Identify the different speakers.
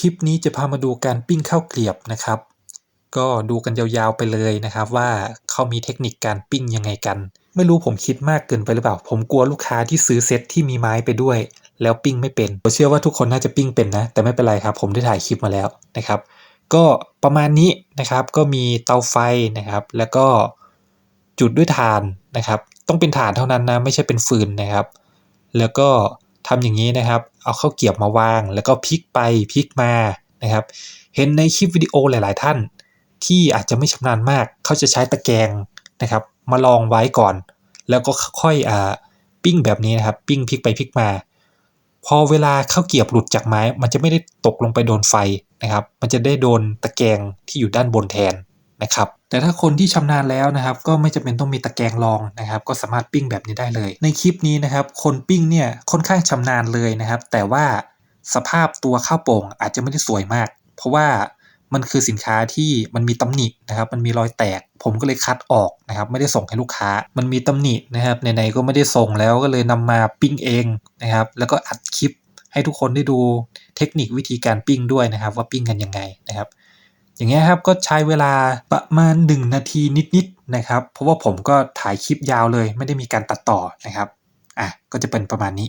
Speaker 1: คลิปนี้จะพามาดูการปิ้งข้าวเกรียบนะครับ ก็ดูกันยาวๆไปเลยนะครับ ว่าเขามีเทคนิคการปิ้งยังไงกัน ไม่รู้ผมคิดมากเกินไปหรือเปล่า ผมกลัวลูกค้าที่ซื้อเซ็ตที่มีไม้ไปด้วย แล้วปิ้งไม่เป็นผมเชื่อว่าทุกคนน่าจะปิ้งเป็นนะ แต่ไม่เป็นไรครับ ผมได้ถ่ายคลิปมาแล้วนะครับ ก็ประมาณนี้นะครับ ก็มีเตาไฟนะครับ แล้วก็จุดด้วยถ่านนะครับ ต้องเป็นถ่านเท่านั้นนะไม่ใช่เป็นฟืนนะครับ แล้วก็ ทำอย่างนี้นะครับ เอาเข้าเกียบมาวาง แล้วก็พลิกไปพลิกมานะครับ เห็นในคลิปวิดีโอหลาย ๆ ท่าน ที่อาจจะไม่ชำนาญมาก เขาจะใช้ตะแกรงนะครับ มาลองไว้ก่อน แล้วก็ค่อยอ่าปิ้งแบบนี้นะครับ ปิ้งพลิกไปพลิกมา พอเวลาเข้าเกียบหลุดจากไม้ มันจะไม่ได้ตกลงไปโดนไฟนะครับ มันจะได้โดนตะแกรงที่อยู่ด้านบนแทนนะครับ แต่ถ้าคนที่ชำนาญแล้วนะครับ ก็ไม่จำเป็นต้องมีตะแกรงรองนะครับ ก็สามารถปิ้งแบบนี้ได้เลย ในคลิปนี้นะครับ คนปิ้งเนี่ยค่อนข้างชำนาญเลยนะครับ แต่ว่าสภาพตัวข้าวโป่งอาจจะไม่ได้สวยมาก เพราะว่ามันคือสินค้าที่มันมีตำหนินะครับ มันมีรอยแตก ผมก็เลยคัดออกนะครับ ไม่ได้ส่งให้ลูกค้า มันมีตำหนินะครับไหนๆก็ไม่ได้ส่งแล้วก็เลยนำมาปิ้งเองนะครับ แล้วก็อัดคลิปให้ทุกคนได้ดูเทคนิควิธีการปิ้งด้วยนะครับ ว่าปิ้งกันยังไงนะครับ อย่างเงี้ยครับก็ใช้เวลาประมาณ 1 นาทีนิดๆนะครับ เพราะว่าผมก็ถ่ายคลิปยาวเลย ไม่ได้มีการตัดต่อนะครับอะก็จะเป็นประมาณนี้